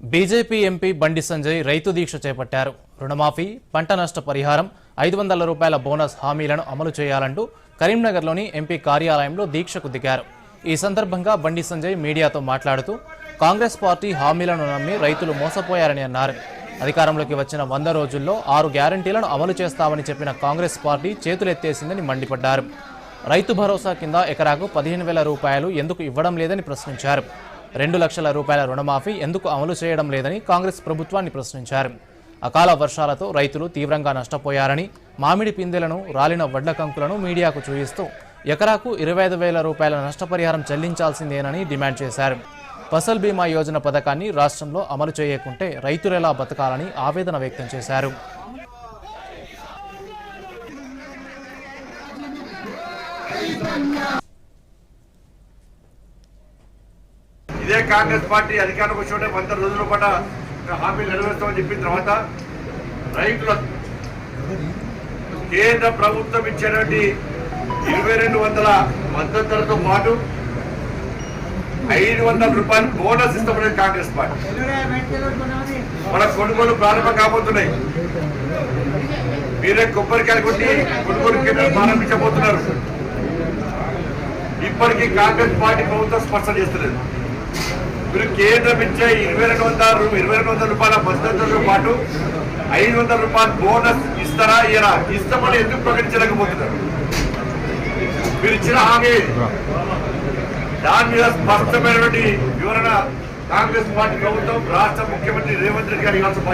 BJP MP Bandi Sanjay రైతు దీక్ష చేపట్టారు. రుణమాఫీ పంట నష్ట పరిహారం ఐదు వందల రూపాయల బోనస్ హామీలను అమలు చేయాలంటూ కరీంనగర్లోని ఎంపీ కార్యాలయంలో దీక్షకు దిగారు. ఈ సందర్భంగా బండి సంజయ్ మీడియాతో మాట్లాడుతూ కాంగ్రెస్ పార్టీ హామీలను నమ్మి రైతులు మోసపోయారని అన్నారు. అధికారంలోకి వచ్చిన వంద రోజుల్లో ఆరు గ్యారంటీలను అమలు చేస్తామని చెప్పిన కాంగ్రెస్ పార్టీ చేతులెత్తేసిందని మండిపడ్డారు. రైతు భరోసా కింద ఎకరాకు పదిహేను వేల రూపాయలు ఎందుకు ఇవ్వడం లేదని ప్రశ్నించారు. రెండు లక్షల రూపాయల రుణమాఫీ ఎందుకు అమలు చేయడం లేదని కాంగ్రెస్ ప్రభుత్వాన్ని ప్రశ్నించారు. అకాల వర్షాలతో రైతులు తీవ్రంగా నష్టపోయారని మామిడి పిందెలను రాలిన వడ్ల కంకులను మీడియాకు చూపిస్తూ ఎకరాకు ఇరవై ఐదు వేల రూపాయల నష్టపరిహారం చెల్లించాల్సిందేనని డిమాండ్ చేశారు. ఫసల్ బీమా యోజన పథకాన్ని రాష్ట్రంలో అమలు చేయకుంటే రైతులెలా బతకాలని ఆవేదన వ్యక్తం చేశారు. ఇదే కాంగ్రెస్ పార్టీ అధికారంలోకి వచ్చిన వంద రోజుల పాట హామీలు నెరవేర్స్తామని చెప్పిన తర్వాత రైతుల కేంద్ర ప్రభుత్వం ఇచ్చేటువంటి ఇరవై రెండు వందల మద్దతు ధరతో పాటు ఐదు వందల రూపాయలు బోనస్ ఇస్తామనేది కాంగ్రెస్ పార్టీ. మన కొనుగోలు ప్రారంభం కాబోతున్నాయి. మీరే కొబ్బరికాయలు కొట్టి కొనుగోలు కేంద్రాలు ప్రారంభించబోతున్నారు. ఇప్పటికీ కాంగ్రెస్ పార్టీ ప్రభుత్వం స్పష్టం చేస్తలేదు. మీరు కేంద్రం ఇచ్చే ఇరవై రెండు వందల ఇరవై రెండు వందల రూపాయల మద్దతుతో పాటు ఐదు వందల రూపాయల బోనస్ ఇస్తారా ఇయరా ఇస్తామని ఎందుకు ప్రకటించలేకపోతున్నారు? మీరు ఇచ్చిన హామీ. దాని మీద స్పష్టమైనటువంటి వివరణ కాంగ్రెస్ పార్టీ ప్రభుత్వం రాష్ట్ర ముఖ్యమంత్రి రేవంత్ రెడ్డి గారు ఇవ్వాల్సిన